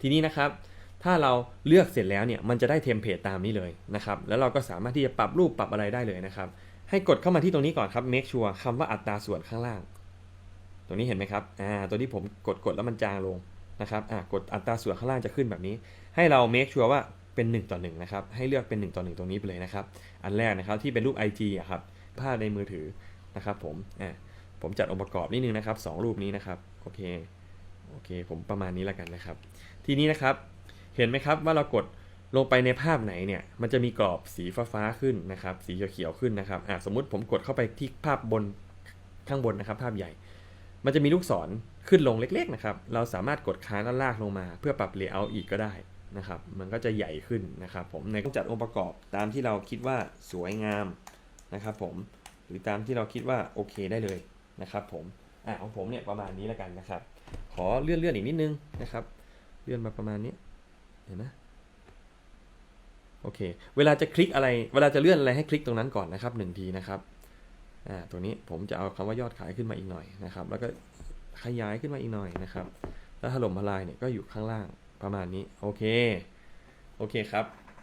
ทีนี้นะครับถ้าเราเลือกเสร็จแล้วเนี่ยมันจะได้เทมเพลตตามนี้เลยนะครับแล้วเราก็สามารถที่จะปรับรูปปรับอะไรได้เลยนะครับ ให้กดเข้ามาที่ตรงนี้ก่อนครับ make sure คำว่าอัตราส่วนข้างล่าง ตรงนี้เห็นไหมครับอ่าตัวที่ผมกดกดแล้วมันจางลงนะครับอ่ากดอัตราส่วนข้างล่างจะขึ้นแบบนี้ ให้เรา make sure ว่าเป็น 1 ต่อ1นะครับให้เลือกเป็น 1 ต่อ 1 ตรงนี้ไปเลยนะครับ อันแรกนะครับที่เป็นรูป IG อะครับภาพในมือถือนะครับผมอ่าผมจัดองค์ประกอบนิดนึงนะครับสองรูปนี้นะครับโอเค โอเคผมประมาณนี้แล้วกันนะครับ ทีนี้นะครับเห็นไหมครับว่าเรากดลงไปในภาพไหนเนี่ยมันจะมีกรอบสีฟ้าๆขึ้นนะครับ สีเขียวๆขึ้นนะครับอ่าสมมุติผมกดเข้าไปที่ภาพบนข้างบนนะครับ ภาพใหญ่ มันจะมีลูกศรขึ้นลงเล็ก ๆนะครับ เราสามารถกดค้างด้านล่างลงมา เพื่อปรับเลเยอร์อีกก็ได้นะครับ มันก็จะใหญ่ขึ้นนะครับ ผมในจัดองค์ประกอบตามที่เราคิดว่าสวยงามนะครับ ผมหรือตามที่เราคิดว่าโอเคได้เลยนะครับ ผมอ่าของผมเนี่ยประมาณนี้แล้วกันนะครับ อเลื่อนเลื่อนอีกนิดนึงนะครับ เลื่อนมาประมาณนี้ เห็นไหมโอเค เวลาจะคลิกอะไร เวลาจะเลื่อนอะไรให้คลิกตรงนั้นก่อนนะครับหนึ่งทีนะครับอ่าตัวนี้ผมจะเอาคำว่ายอดขายขึ้นมาอีกหน่อยนะครับ แล้วก็ขยายขึ้นมาอีกหน่อยนะครับ แล้วถล่มทลายเนี่ยก็อยู่ข้างล่างประมาณนี้ โอเค โอเคครับ